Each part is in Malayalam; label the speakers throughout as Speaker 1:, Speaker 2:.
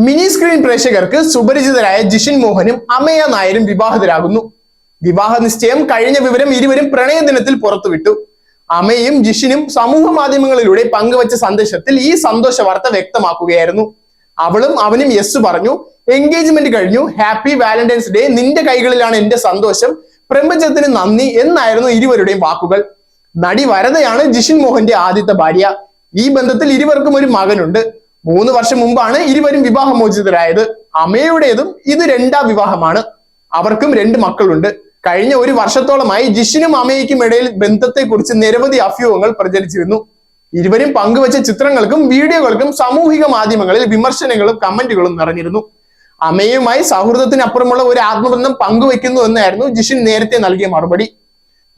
Speaker 1: മിനി സ്ക്രീൻ പ്രേക്ഷകർക്ക് സുപരിചിതരായ ജിഷിൻ മോഹനും അമയ നായരും വിവാഹിതരാകുന്നു. വിവാഹ നിശ്ചയം കഴിഞ്ഞ വിവരം ഇരുവരും പ്രണയദിനത്തിൽ പുറത്തുവിട്ടു. അമയും ജിഷിനും സമൂഹ മാധ്യമങ്ങളിലൂടെ പങ്കുവച്ച സന്ദേശത്തിൽ ഈ സന്തോഷ വാർത്ത വ്യക്തമാക്കുകയായിരുന്നു. അവളും അവനും യെസ് പറഞ്ഞു. എൻഗേജ്മെന്റ് കഴിഞ്ഞു. ഹാപ്പി വാലന്റൈൻസ് ഡേ നിന്റെ കൈകളിലാണ് എന്റെ സന്തോഷം. പ്രപഞ്ചത്തിന് നന്ദി എന്നായിരുന്നു ഇരുവരുടെയും വാക്കുകൾ. നടി വരതയാണ് ജിഷിൻ മോഹന്റെ ആദ്യത്തെ ഭാര്യ. ഈ ബന്ധത്തിൽ ഇരുവർക്കും ഒരു മകനുണ്ട്. മൂന്ന് വർഷം മുമ്പാണ് ഇരുവരും വിവാഹമോചിതരായത് അമ്മയുടേതും ഇത് രണ്ടാം വിവാഹമാണ്. അവർക്കും രണ്ട് മക്കളുണ്ട്. കഴിഞ്ഞ ഒരു വർഷത്തോളമായി ജിഷിനും അമ്മയ്ക്കും ഇടയിൽ ബന്ധത്തെക്കുറിച്ച് നിരവധി അഭ്യൂഹങ്ങൾ പ്രചരിച്ചിരുന്നു. ഇരുവരും പങ്കുവച്ച ചിത്രങ്ങൾക്കും വീഡിയോകൾക്കും സാമൂഹിക മാധ്യമങ്ങളിൽ വിമർശനങ്ങളും കമന്റുകളും നിറഞ്ഞിരുന്നു. അമ്മയുമായി സൗഹൃദത്തിനപ്പുറമുള്ള ഒരു ആത്മബന്ധം പങ്കുവയ്ക്കുന്നു എന്നായിരുന്നു ജിഷിൻ നേരത്തെ നൽകിയ മറുപടി.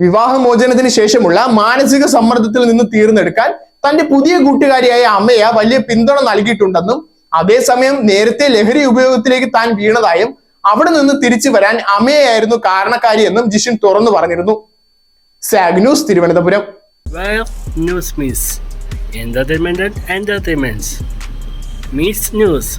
Speaker 1: വിവാഹമോചനത്തിന് ശേഷമുള്ള മാനസിക സമ്മർദ്ദത്തിൽ നിന്ന് തീർന്നെടുക്കാൻ തന്റെ പുതിയ കൂട്ടുകാരിയായ അമ്മയ വലിയ പിന്തുണ നൽകിയിട്ടുണ്ടെന്നും അതേസമയം നേരത്തെ ലഹരി ഉപയോഗത്തിലേക്ക് താൻ വീണതായും അവിടെ നിന്ന് തിരിച്ചു വരാൻ അമ്മയായിരുന്നു കാരണക്കാരി എന്നും ജിഷിൻ തുറന്നു പറഞ്ഞിരുന്നു zag news Thiruvananthapuram
Speaker 2: news meets entertainment and entertainments. Meets News.